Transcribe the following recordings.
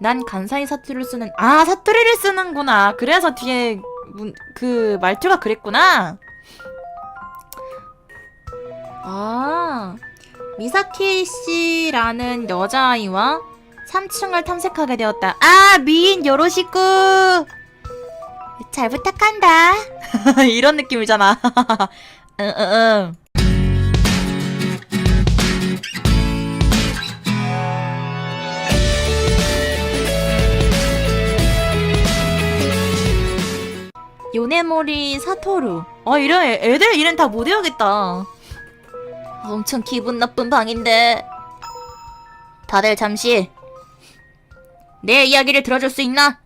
난 간사이 사투리를 쓰는 아 사투리를 쓰는구나. 그래서 뒤에 문, 그 말투가 그랬구나. 아 미사키 씨라는 여자아이와 3층을 탐색하게 되었다. 아 미인 요로시쿠. 잘 부탁한다. 이런 느낌이잖아. 응, 응, 응. 요네모리 사토루. 아, 이런 애- 애들 이름 다 못 외우겠다. 엄청 기분 나쁜 방인데. 다들 잠시 내 이야기를 들어줄 수 있나?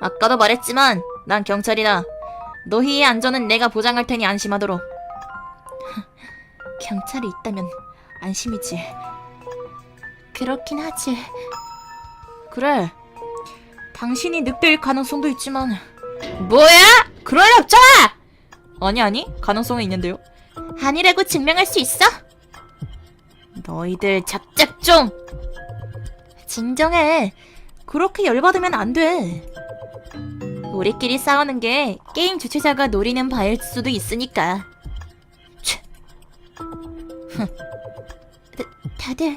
아까도 말했지만 난 경찰이다. 너희의 안전은 내가 보장할 테니 안심하도록. 경찰이 있다면 안심이지. 그렇긴 하지. 그래. 당신이 늑대일 가능성도 있지만 뭐야? 그럴 리 없잖아! 아니 아니 가능성은 있는데요 아니라고 증명할 수 있어? 너희들 작작 좀 진정해 그렇게 열받으면 안돼 우리끼리 싸우는 게 게임 주최자가 노리는 바일 수도 있으니까. 다, 다들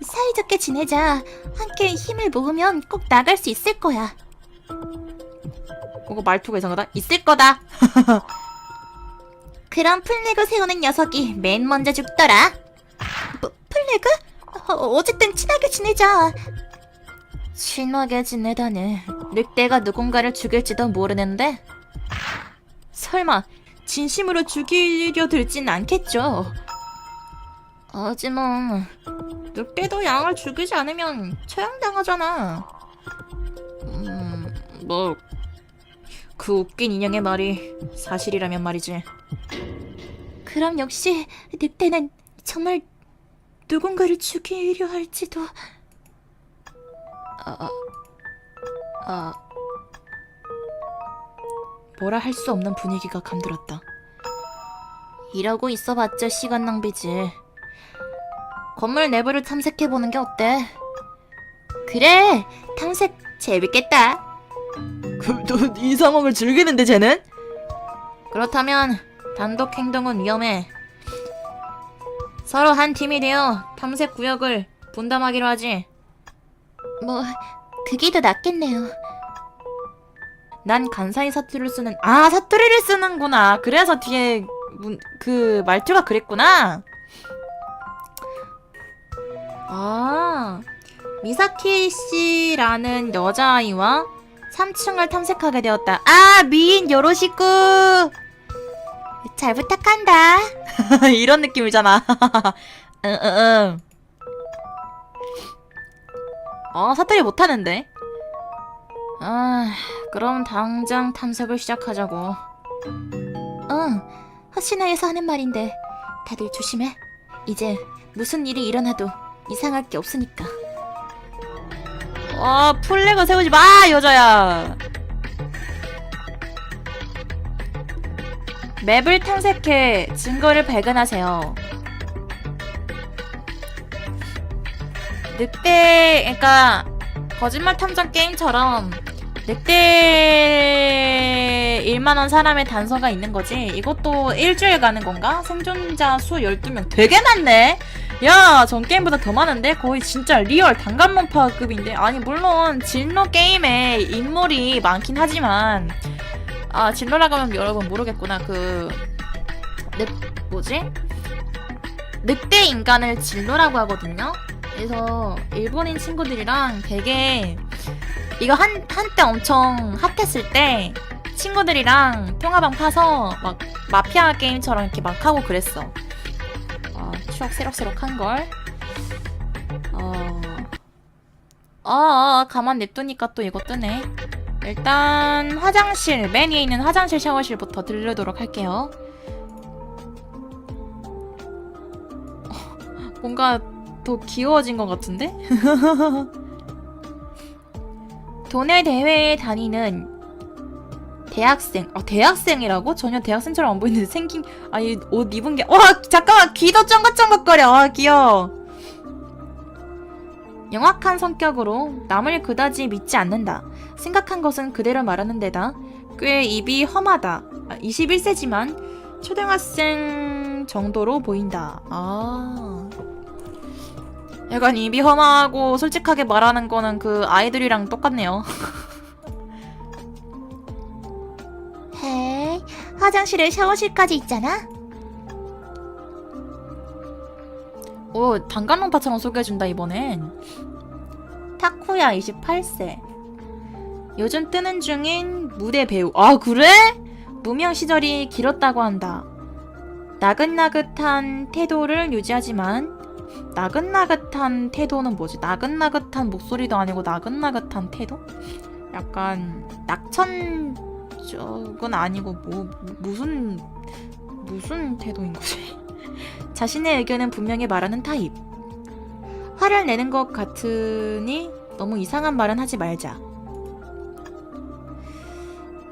사이좋게 지내자 함께 힘을 모으면 꼭 나갈 수 있을 거야. 그거 말투가 이상하다. 있을 거다. 그럼 플래그 세우는 녀석이 맨 먼저 죽더라. 뭐, 플래그? 어, 어쨌든 친하게 지내자. 친하게 지내다니. 늑대가 누군가를 죽일지도 모르는데. 설마 진심으로 죽이려 들진 않겠죠. 하지만 늑대도 양을 죽이지 않으면 처형당하잖아. 음, 뭐, 그 웃긴 인형의 말이 사실이라면 말이지. 그럼 역시 늑대는 정말 누군가를 죽이려 할지도. 아, 아, 아. 뭐라 할 수 없는 분위기가 감돌았다. 이러고 있어봤자 시간 낭비지. 건물 내부를 탐색해보는 게 어때? 그래, 탐색 재밌겠다. 그, 이 상황을 즐기는데, 쟤는? 그렇다면, 단독 행동은 위험해. 서로 한 팀이 되어 탐색 구역을 분담하기로 하지. 뭐, 그게 더 낫겠네요. 난 간사이 사투리를 쓰는, 아, 사투리를 쓰는구나. 그래서 뒤에 문, 그 말투가 그랬구나. 아, 미사키 씨라는 여자아이와 3층을 탐색하게 되었다. 아, 미인 요로시쿠! 잘 부탁한다. 이런 느낌이잖아. 응, 응, 응. 아, 사투리 못하는데? 아, 그럼 당장 탐색을 시작하자고. 응, 허시나에서 하는 말인데, 다들 조심해. 이제 무슨 일이 일어나도 이상할 게 없으니까. 아, 플래그 세우지 마, 여자야. 맵을 탐색해 증거를 발견하세요. 늑대, 그러니까 거짓말 탐정 게임처럼 늑대 1만원 사람의 단서가 있는 거지. 이것도 일주일 가는 건가? 생존자 수 12명. 되게 많네? 야, 전 게임보다 더 많은데? 거의 진짜 리얼 단간문파급인데? 아니, 물론, 진로 게임에 인물이 많긴 하지만, 아, 진로라고 하면 여러분 모르겠구나. 그, 늑, 뭐지? 늑대 인간을 진로라고 하거든요? 그래서, 일본인 친구들이랑 되게, 이거 한, 한때 엄청 핫했을 때, 친구들이랑 통화방 파서, 막, 마피아 게임처럼 이렇게 막 하고 그랬어. 아, 추억 새록새록한 걸. 어. 아, 아, 가만 냅두니까 또 이거 뜨네. 일단 화장실 맨 위에 있는 화장실 샤워실부터 들르도록 할게요. 어, 뭔가 더 귀여워진 것 같은데? 도내 대회에 다니는 대학생. 아, 대학생이라고? 전혀 대학생처럼 안 보이는데 생긴 아니 옷 입은 게 와 잠깐만 귀도 쫑긋쫑긋거려 와 귀여워 영악한 성격으로 남을 그다지 믿지 않는다. 생각한 것은 그대로 말하는 데다 꽤 입이 험하다. 21세지만 초등학생 정도로 보인다. 아. 약간 입이 험하고 솔직하게 말하는 거는 그 아이들이랑 똑같네요. 화장실에 샤워실까지 있잖아. 오, 단간론파처럼 소개해준다, 이번엔. 타쿠야, 28세. 요즘 뜨는 중인 무대 배우. 아, 그래? 무명 시절이 길었다고 한다. 나긋나긋한 태도를 유지하지만, 나긋나긋한 태도는 뭐지? 나긋나긋한 목소리도 아니고 나긋나긋한 태도? 약간, 낙천 쪽은 아니고, 뭐, 무슨, 무슨 태도인 거지? 자신의 의견은 분명히 말하는 타입. 화를 내는 것 같으니 너무 이상한 말은 하지 말자.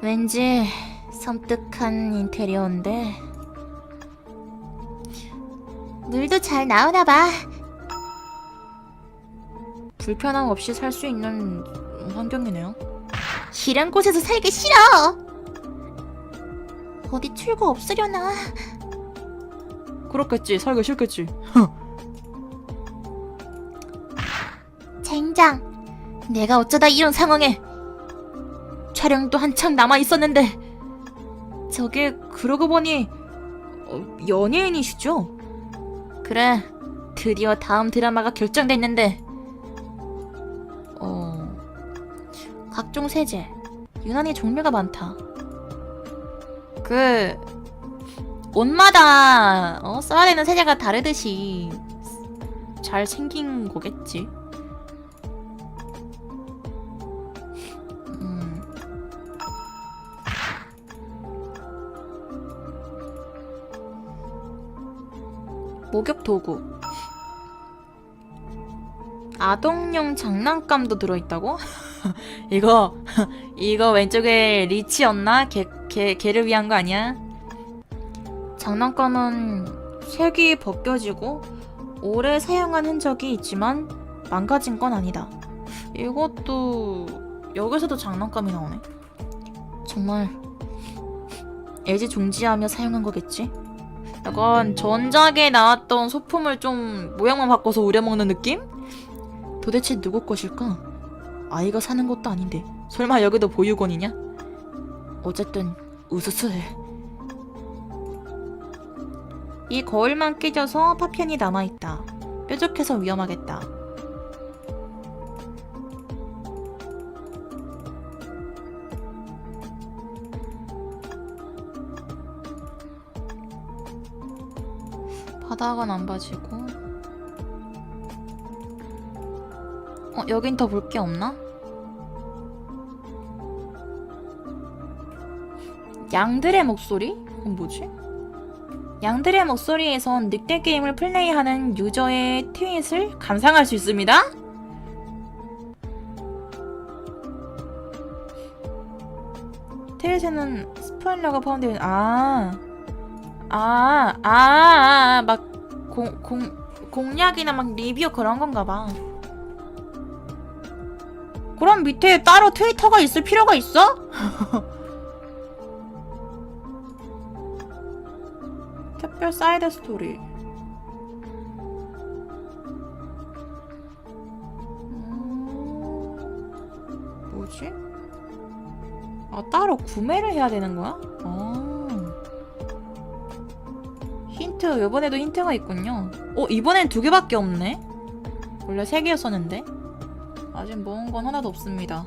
왠지 섬뜩한 인테리어인데 물도 잘 나오나 봐. 불편함 없이 살 수 있는 환경이네요. 이런 곳에서 살기 싫어. 어디 출구 없으려나? 그렇겠지. 살기 싫겠지. 젠장. 내가 어쩌다 이런 상황에 촬영도 한창 남아 있었는데 저게 그러고 보니 어, 연예인이시죠? 그래 드디어 다음 드라마가 결정됐는데 어 각종 세제 유난히 종류가 많다 그 옷마다 어, 써야 되는 세제가 다르듯이 잘 생긴 거겠지 음. 목욕 도구. 아동용 장난감도 들어있다고? 이거 이거 왼쪽에 리치였나? 걔, 걔, 걔를 위한 거 아니야? 장난감은 색이 벗겨지고 오래 사용한 흔적이 있지만 망가진 건 아니다. 이것도 여기서도 장난감이 나오네. 정말 LG 종지하며 사용한 거겠지? 약간 전작에 나왔던 소품을 좀 모양만 바꿔서 우려먹는 느낌? 도대체 누구 것일까? 아이가 사는 것도 아닌데 설마 여기도 보육원이냐? 어쨌든 우스스해 이 거울만 깨져서 파편이 남아있다 뾰족해서 위험하겠다 바닥은 안 봐지고 어 여긴 더 볼 게 없나? 양들의 목소리? 그건 뭐지? 양들의 목소리에선 늑대 게임을 플레이하는 유저의 트윗을 감상할 수 있습니다. 트윗에는 스포일러가 포함되어 있... 아... 아, 아, 아, 막, 공, 공, 공략이나 막 리뷰 그런 건가 봐. 그럼 밑에 따로 트위터가 있을 필요가 있어? 특별 사이드 스토리. 음, 뭐지? 아, 따로 구매를 해야 되는 거야? 아. 힌트 이번에도 힌트가 있군요. 어 이번엔 두 개밖에 없네. 원래 세 개였었는데 아직 모은 건 하나도 없습니다.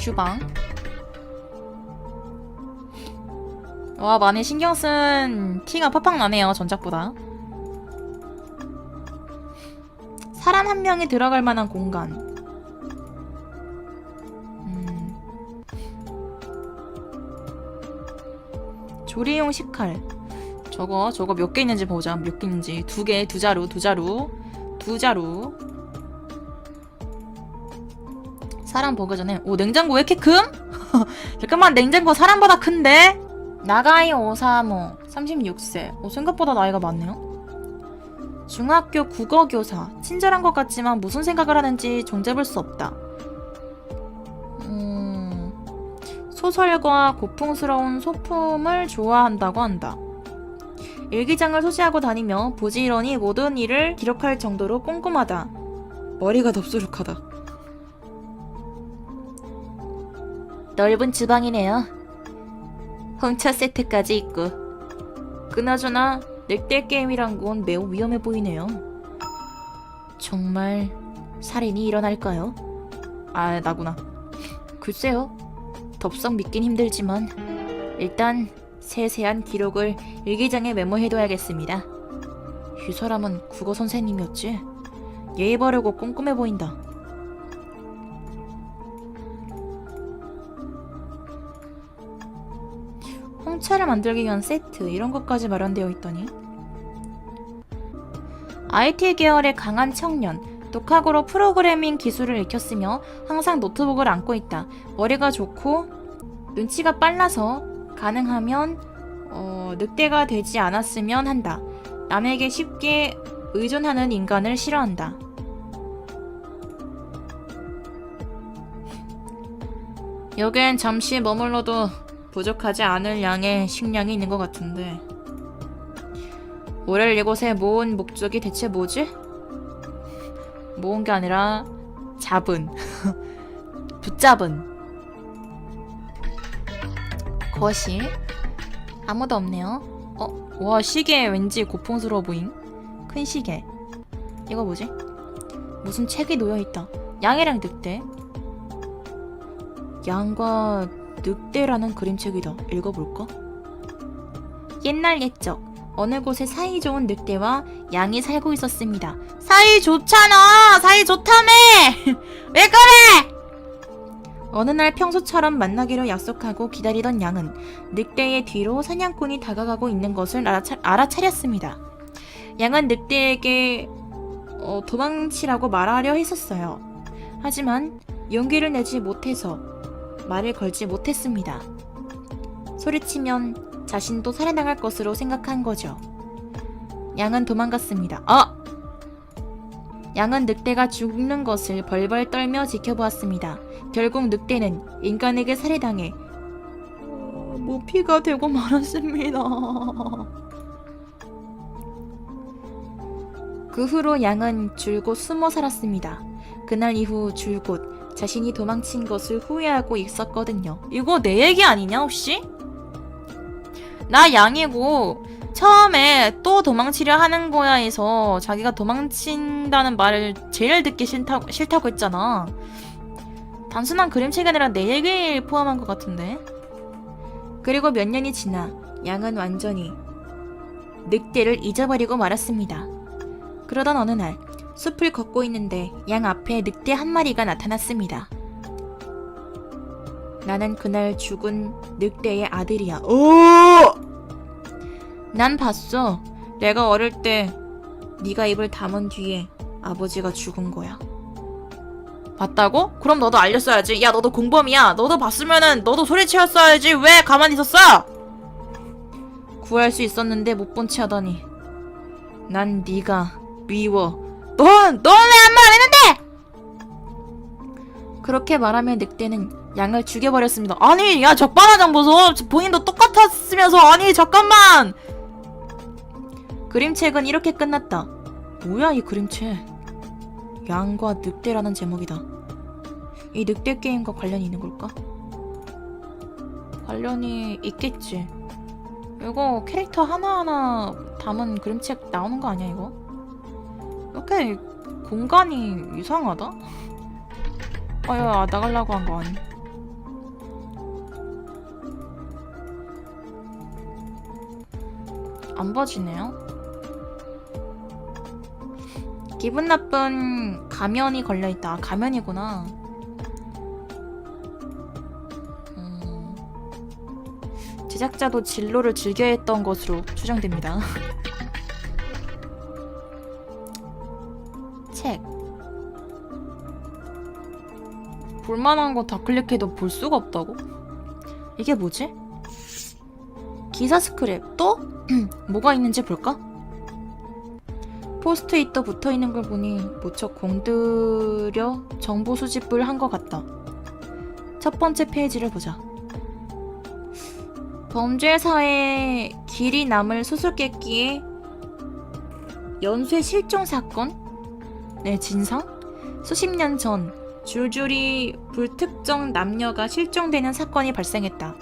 주방. 와 많이 신경 쓴 티가 팍팍 나네요 전작보다. 사람 한 명이 들어갈 만한 공간. 음. 조리용 식칼. 저거 저거 몇 개 있는지 보자. 몇 개 있는지. 두 개, 두 자루, 두 자루. 두 자루. 사람 보기 전에 오 냉장고 왜 이렇게 큼? 잠깐만 냉장고 사람보다 큰데? 나가이 오사모 36세. 오 생각보다 나이가 많네요. 중학교 국어 교사. 친절한 것 같지만 무슨 생각을 하는지 종잡을 수 없다. 음, 소설과 고풍스러운 소품을 좋아한다고 한다. 일기장을 소지하고 다니며 부지런히 모든 일을 기록할 정도로 꼼꼼하다. 머리가 덥수룩하다. 넓은 주방이네요. 홍차 세트까지 있고. 그나저나 늑대 게임이란 건 매우 위험해 보이네요. 정말 살인이 일어날까요? 아, 나구나. 글쎄요. 덥석 믿긴 힘들지만 일단 세세한 기록을 일기장에 메모해둬야겠습니다. 이 사람은 국어 선생님이었지. 예의 바르고 꼼꼼해 보인다. 홍차를 만들기 위한 세트 이런 것까지 마련되어 있더니 IT 계열의 강한 청년 독학으로 프로그래밍 기술을 익혔으며 항상 노트북을 안고 있다. 머리가 좋고 눈치가 빨라서 가능하면 어, 늑대가 되지 않았으면 한다. 남에게 쉽게 의존하는 인간을 싫어한다. 여긴 잠시 머물러도 부족하지 않을 양의 식량이 있는 것 같은데. 올해를 이곳에 모은 목적이 대체 뭐지? 모은 게 아니라 잡은. 붙잡은. 거실 아무도 없네요. 어? 와 시계 왠지 고풍스러워 보임 큰 시계. 이거 뭐지? 무슨 책이 놓여있다. 양이랑 늑대. 양과 늑대라는 그림책이다 읽어볼까? 옛날 옛적 어느 곳에 사이 좋은 늑대와 양이 살고 있었습니다 사이 좋잖아 사이 좋다며 왜 그래 어느 날 평소처럼 만나기로 약속하고 기다리던 양은 늑대의 뒤로 사냥꾼이 다가가고 있는 것을 알아차, 알아차렸습니다. 양은 늑대에게 어, 도망치라고 말하려 했었어요. 하지만 용기를 내지 못해서 말을 걸지 못했습니다. 소리치면 자신도 살해당할 것으로 생각한 거죠. 양은 도망갔습니다. 아! 양은 늑대가 죽는 것을 벌벌 떨며 지켜보았습니다. 결국 늑대는 인간에게 살해당해 어, 모피가 되고 말았습니다. 그 후로 양은 줄곧 숨어 살았습니다. 그날 이후 줄곧 자신이 도망친 것을 후회하고 있었거든요. 이거 내 얘기 아니냐 혹시? 나 양이고 처음에 또 도망치려 하는 거야 해서 자기가 도망친다는 말을 제일 듣기 싫다, 싫다고 했잖아. 단순한 그림책이 아니라 내 얘기를 포함한 것 같은데. 그리고 몇 년이 지나 양은 완전히 늑대를 잊어버리고 말았습니다. 그러던 어느 날 숲을 걷고 있는데 양 앞에 늑대 한 마리가 나타났습니다. 나는 그날 죽은 늑대의 아들이야. 오! 난 봤어. 내가 어릴 때 네가 입을 담은 뒤에 아버지가 죽은 거야. 봤다고? 그럼 너도 알렸어야지. 야, 너도 공범이야. 너도 봤으면은 너도 소리치웠어야지. 왜 가만히 있었어? 구할 수 있었는데 못 본 채 하다니. 난 네가 미워. 넌, 넌 왜 아무 말안 했는데? 그렇게 말하며 늑대는 양을 죽여버렸습니다. 아니, 야, 적반하장 보소. 본인도 똑같았으면서. 아니, 잠깐만. 그림책은 이렇게 끝났다. 뭐야, 이 그림책. 양과 늑대라는 제목이다. 이 늑대 게임과 관련이 있는 걸까? 관련이 있겠지. 이거 캐릭터 하나하나 담은 그림책 나오는 거 아니야, 이거? 이렇게 공간이 이상하다? 아, 야, 나가려고 한 거 아니? 안 봐지네요. 기분 나쁜 가면이 걸려있다. 아, 가면이구나. 음, 제작자도 진로를 즐겨했던 것으로 추정됩니다. 책. 볼만한 거 다 클릭해도 볼 수가 없다고? 이게 뭐지? 기사 스크랩 또? 뭐가 있는지 볼까? 포스트잇도 붙어 있는 걸 보니 무척 공들여 정보 수집을 한 것 같다. 첫 번째 페이지를 보자. 범죄사의 길이 남을 수수께끼의 연쇄 실종 사건? 네, 진상? 수십 년 전 줄줄이 불특정 남녀가 실종되는 사건이 발생했다.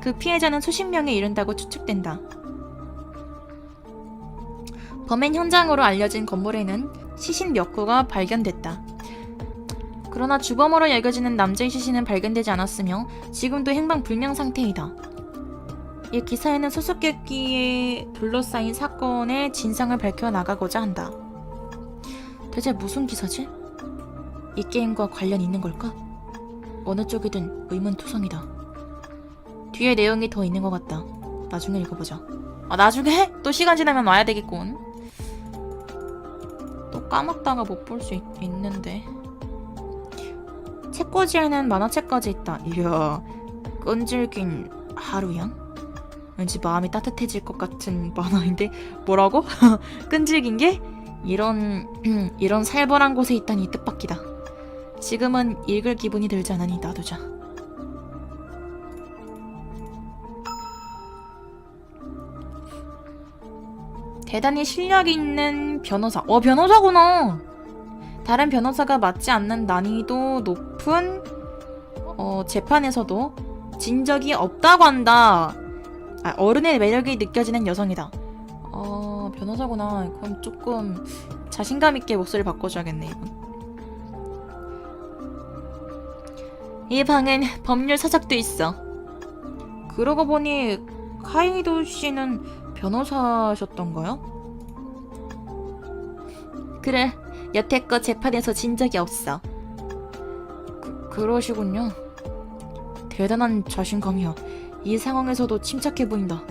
그 피해자는 수십 명에 이른다고 추측된다. 범행 현장으로 알려진 건물에는 시신 몇 구가 발견됐다. 그러나 주범으로 여겨지는 남자의 시신은 발견되지 않았으며 지금도 행방불명 상태이다. 이 기사에는 수수께끼에 둘러싸인 사건의 진상을 밝혀 나가고자 한다. 대체 무슨 기사지? 이 게임과 관련 있는 걸까? 어느 쪽이든 의문투성이다. 뒤에 내용이 더 있는 것 같다. 나중에 읽어보자. 아 나중에? 또 시간 지나면 와야 되겠군. 또 까먹다가 못 볼 수 있는데. 책꽂이에는 만화책까지 있다. 이야, 끈질긴 하루양? 왠지 마음이 따뜻해질 것 같은 만화인데 뭐라고? 끈질긴 게? 이런 이런 살벌한 곳에 있다니 뜻밖이다. 지금은 읽을 기분이 들지 않으니 놔두자. 대단히 실력 있는 변호사. 어, 변호사구나. 다른 변호사가 맞지 않는 난이도 높은 어, 재판에서도 진 적이 없다고 한다. 아, 어른의 매력이 느껴지는 여성이다. 어, 변호사구나. 그럼 조금 자신감 있게 목소리를 바꿔줘야겠네, 이분. 이 방엔 법률 서적도 있어. 그러고 보니 카이도 씨는 변호사셨던가요? 그래, 여태껏 재판에서 진 적이 없어. 그, 그러시군요. 대단한 자신감이야. 이 상황에서도 침착해 보인다.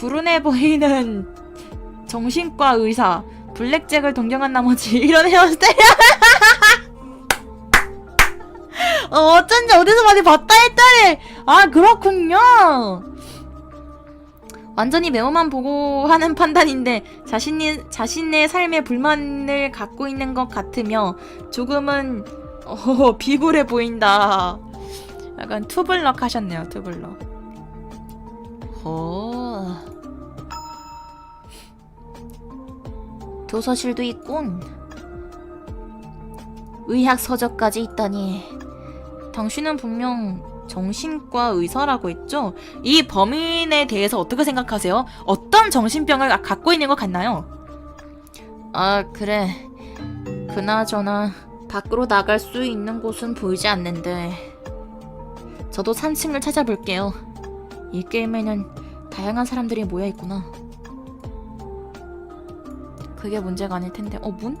불운해 보이는 정신과 의사, 블랙잭을 동경한 나머지 이런 헤어스타일. 어, 어쩐지 어디서 많이 봤다 했더니 아 그렇군요. 완전히 메모만 보고 하는 판단인데 자신이 자신의 삶에 불만을 갖고 있는 것 같으며 조금은 어, 비굴해 보인다. 약간 투블럭 하셨네요, 투블럭. 어. 도서실도 있군. 의학 서적까지 있다니. 당신은 분명 정신과 의사라고 했죠? 이 범인에 대해서 어떻게 생각하세요? 어떤 정신병을 갖고 있는 것 같나요? 아, 그래. 그나저나 밖으로 나갈 수 있는 곳은 보이지 않는데. 저도 3층을 찾아볼게요. 이 게임에는 다양한 사람들이 모여 있구나. 그게 문제가 아닐 텐데. 어, 문?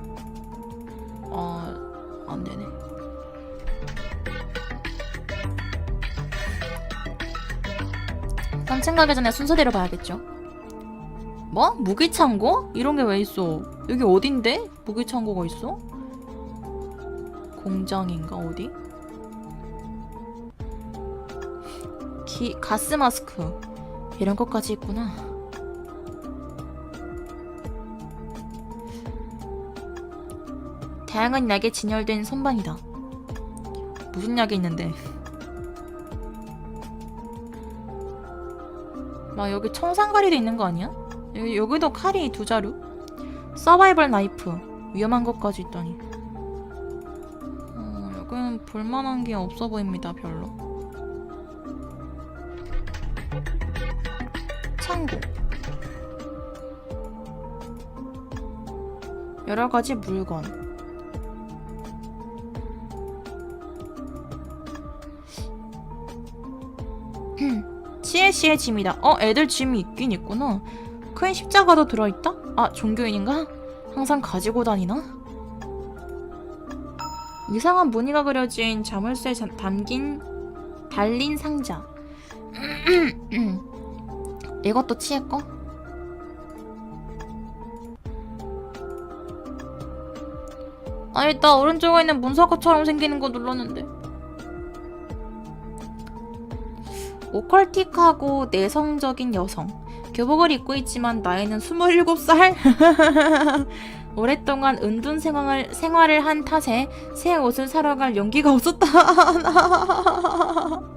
아, 안 되네. 깜짝 가기 전에 순서대로 봐야겠죠. 뭐? 무기창고? 이런 게 왜 있어? 여기 어딘데? 무기창고가 있어? 공장인가 어디? 기, 가스 마스크 이런 것까지 있구나. 다양한 약에 진열된 선반이다. 무슨 약이 있는데? 막 여기 청산가리도 있는 거 아니야? 여기, 여기도 칼이 두 자루? 서바이벌 나이프 위험한 것까지 있다니 어, 여기는 볼만한 게 없어 보입니다 별로 여러 가지 물건 치에 씨의 짐이다. 어, 애들 짐이 있긴 있구나. 큰 십자가도 들어있다? 아, 종교인인가? 항상 가지고 다니나? 이상한 무늬가 그려진 자물쇠 자- 담긴 달린 상자. 이것도 치에 거? 아니, 나 오른쪽에 있는 문서가처럼 생기는 거 눌렀는데. 오컬틱하고 내성적인 여성. 교복을 입고 있지만 나이는 27살? 오랫동안 은둔 생활을, 생활을 한 탓에 새 옷을 사러 갈 용기가 없었다.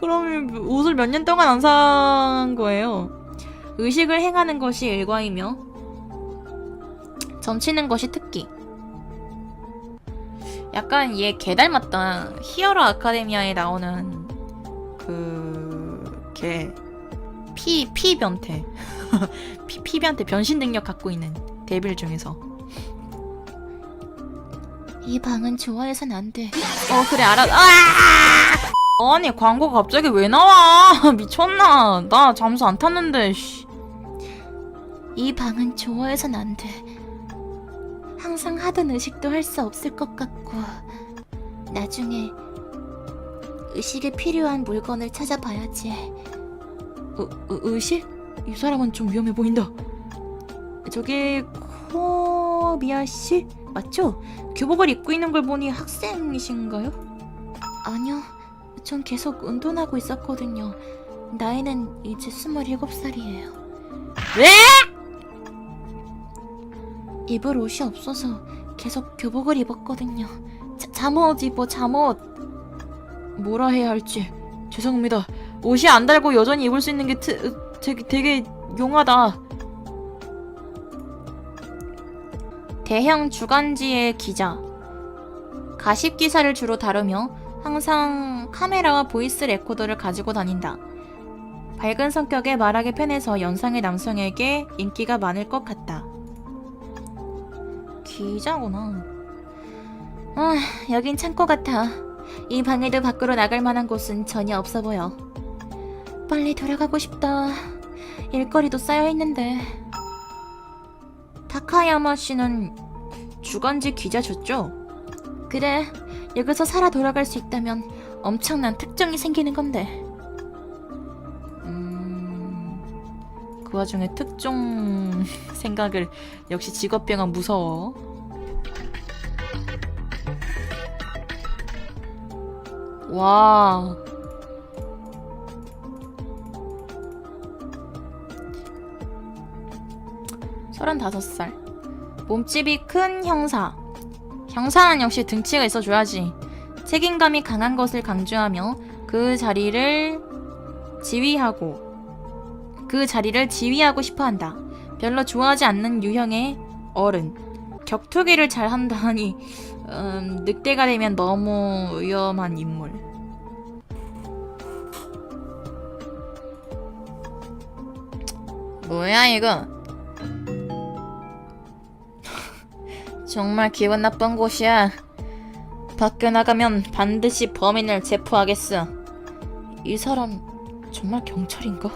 그러면 옷을 몇 년 동안 안 산 거예요. 의식을 행하는 것이 일과이며 점치는 것이 특기. 약간 얘 개 닮았다. 히어로 아카데미아에 나오는 그걔 피, 피 변태. 피, 피 변태 변신 능력 갖고 있는 데빌 중에서. 이 방은 좋아해선 안 돼. 어, 그래, 알아. 아! 아니, 광고가 갑자기 왜 나와? 미쳤나? 나 잠수 안 탔는데, 씨. 이 방은 좋아해선 안 돼. 항상 하던 의식도 할 수 없을 것 같고, 나중에 의식에 필요한 물건을 찾아봐야지. 의, 의- 의식? 이 사람은 좀 위험해 보인다. 저게 코미아 씨 맞죠? 교복을 입고 있는 걸 보니 학생이신가요? 아니요, 전 계속 운동하고 있었거든요. 나이는 이제 27살이에요. 왜? 입을 옷이 없어서 계속 교복을 입었거든요. 자, 잠옷 입어 잠옷. 뭐라 해야 할지 죄송합니다. 옷이 안 달고 여전히 입을 수 있는 게 트, 되게, 되게 용하다. 대형 주간지의 기자. 가십 기사를 주로 다루며 항상 카메라와 보이스 레코더를 가지고 다닌다. 밝은 성격에 말하기 편해서 연상의 남성에게 인기가 많을 것 같다. 기자구나. 아, 여긴 창고 같아. 이 방에도 밖으로 나갈 만한 곳은 전혀 없어 보여. 빨리 돌아가고 싶다. 일거리도 쌓여 있는데. 타카야마 씨는 주간지 기자셨죠? 그래. 여기서 살아 돌아갈 수 있다면 엄청난 특정이 생기는 건데. 그 와중에 특종 생각을 역시 직업병은 무서워. 와. 서른다섯 살. 몸집이 큰 형사. 형사는 역시 등치가 있어줘야지. 책임감이 강한 것을 강조하며 그 자리를 지휘하고 그 자리를 지휘하고 싶어 한다. 별로 좋아하지 않는 유형의 어른. 격투기를 잘 한다니 음, 늑대가 되면 너무 위험한 인물. 뭐야 이거? 정말 기분 나쁜 곳이야. 밖에 나가면 반드시 범인을 체포하겠어. 이 사람 정말 경찰인가?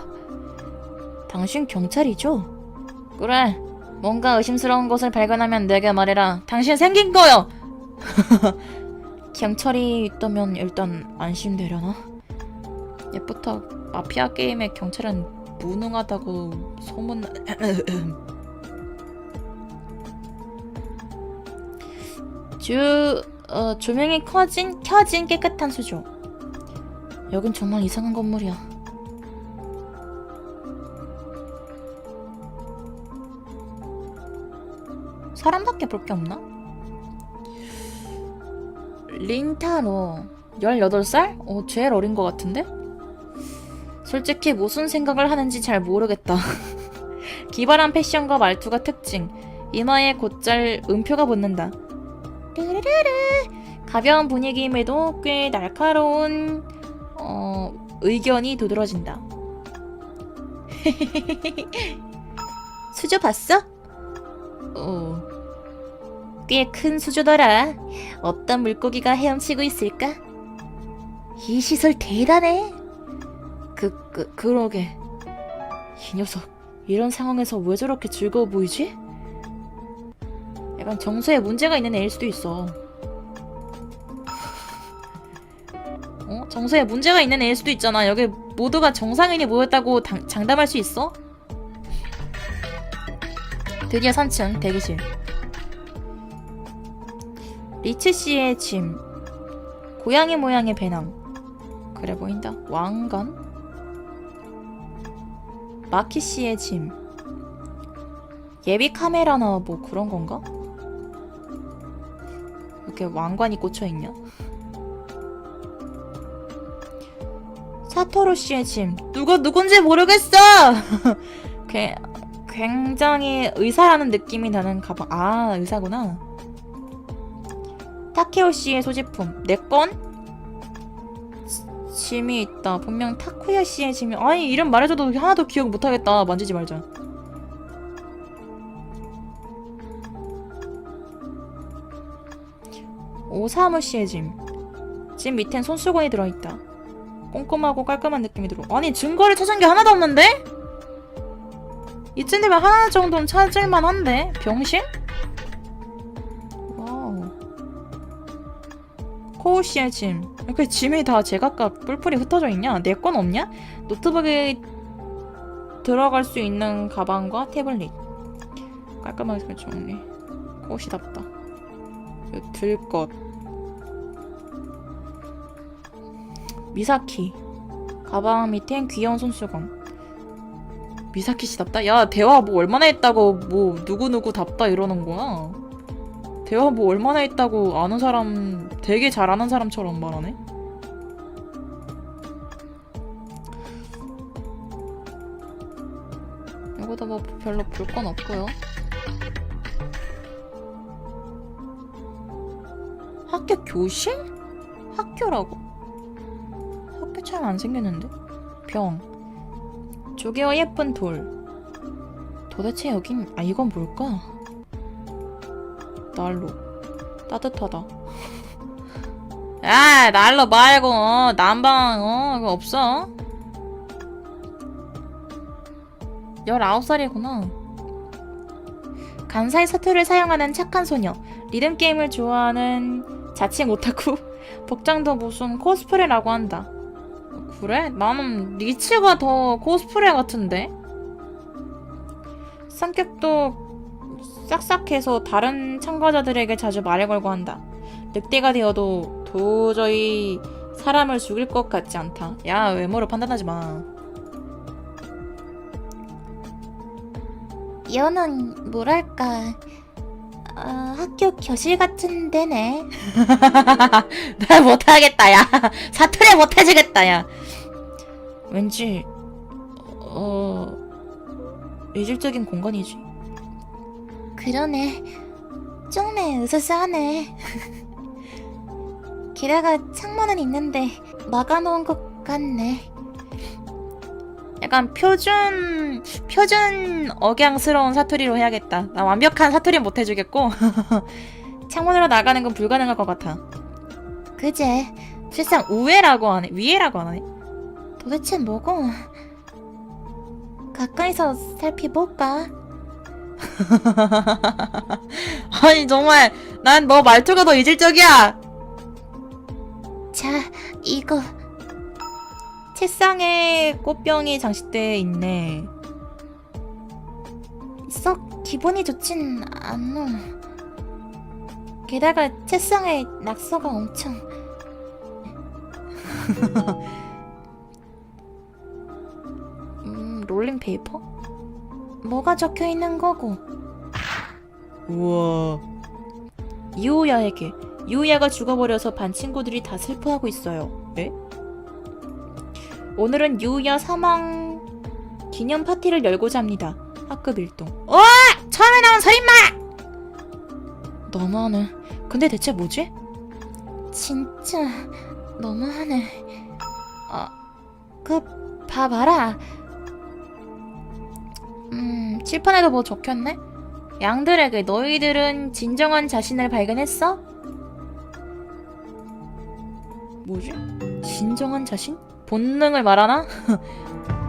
당신 경찰이죠? 그래. 뭔가 의심스러운 것을 발견하면 내게 말해라. 당신 생긴 거요. 경찰이 있다면 일단 안심되려나? 예부터 마피아 게임의 경찰은 무능하다고 소문. 주 어, 조명이 커진 켜진 깨끗한 수조. 여긴 정말 이상한 건물이야. 사람밖에 볼 게 없나? 린타로 18살? 어, 제일 어린 것 같은데? 솔직히 무슨 생각을 하는지 잘 모르겠다. 기발한 패션과 말투가 특징. 이마에 곧잘 음표가 붙는다. 르르르르. 가벼운 분위기임에도 꽤 날카로운 어, 의견이 도드러진다. 수조 봤어? 어. 꽤 큰 수조더라. 어떤 물고기가 헤엄치고 있을까? 이 시설 대단해. 그, 그, 그러게. 이 녀석, 이런 상황에서 왜 저렇게 즐거워 보이지? 약간 정서에 문제가 있는 애일 수도 있어. 어? 정서에 문제가 있는 애일 수도 있잖아. 여기 모두가 정상인이 모였다고 당- 장담할 수 있어? 드디어 3층 대기실. 리츠 씨의 짐. 고양이 모양의 배낭. 그래 보인다. 왕관? 마키 씨의 짐. 예비 카메라나 뭐 그런 건가? 이렇게 왕관이 꽂혀 있냐? 사토루 씨의 짐. 누가 누군지 모르겠어. 게- 굉장히 의사라는 느낌이 나는 가방. 아 의사구나. 타케오 씨의 소지품. 내 건? 짐이 있다. 분명 타쿠야 씨의 짐이. 아니 이름 말해줘도 하나도 기억 못하겠다. 만지지 말자. 오사무 씨의 짐. 짐 밑엔 손수건이 들어있다. 꼼꼼하고 깔끔한 느낌이 들어. 아니 증거를 찾은 게 하나도 없는데? 이쯤 되면 하나 정도는 찾을만 한데? 병신? 코우 씨의 짐. 이렇게 짐이 다 제각각 뿔뿔이 흩어져 있냐? 내 건 없냐? 노트북에 들어갈 수 있는 가방과 태블릿. 깔끔하게 정리. 코우시답다. 들 것. 미사키. 가방 밑엔 귀여운 손수건. 미사키 씨답다? 야, 대화 뭐 얼마나 했다고 뭐 누구누구 답다 이러는 거야? 대화 뭐 얼마나 했다고 아는 사람 되게 잘 아는 사람처럼 말하네? 이거도 뭐 별로 볼 건 없고요. 학교 교실? 학교라고? 학교처럼 안 생겼는데? 병. 조개와 예쁜 돌. 도대체 여긴 아 이건 뭘까? 난로. 따뜻하다. 야 난로 말고 어, 난방 어 이거 없어. 19살이구나. 간사이 사투를 사용하는 착한 소녀. 리듬 게임을 좋아하는 자칭 오타쿠. 복장도 무슨 코스프레라고 한다. 그래? 나는 리치가 더 코스프레 같은데? 성격도 싹싹해서 다른 참가자들에게 자주 말을 걸고 한다. 늑대가 되어도 도저히 사람을 죽일 것 같지 않다. 야, 외모로 판단하지 마. 얘는 뭐랄까 어, 학교 교실 같은 데네 나 못하겠다, 야. 사투리 못해주겠다, 야. 왠지, 어, 이질적인 공간이지. 그러네 좀에 으스스하네 게다가 창문은 있는데 막아놓은 것 같네 약간 표준, 표준 억양스러운 사투리로 해야겠다. 나 완벽한 사투리 못 해주겠고. 창문으로 나가는 건 불가능할 것 같아. 그제 실상 우회라고 하네. 위에라고 안 하네. 도대체 뭐고 가까이서 살펴볼까 아니, 정말, 난 너 말투가 더 이질적이야! 자 이거 책상에 꽃병이 장식돼 있네. 썩 기분이 좋진 않노 게다가 책상에 낙서가 엄청 음, 롤링페이퍼? 뭐가 적혀 있는 거고 우와. 유우야에게 유우야가 죽어버려서 반 친구들이 다 슬퍼하고 있어요. 에? 오늘은 유우야 사망 기념 파티를 열고자 합니다. 학급 일동. 와! 처음에 나온 살인마! 너무하네. 근데 대체 뭐지? 진짜 너무하네. 아, 그 봐봐라. 음, 칠판에도 뭐 적혔네? 양들에게 너희들은 진정한 자신을 발견했어? 뭐지? 진정한 자신? 본능을 말하나?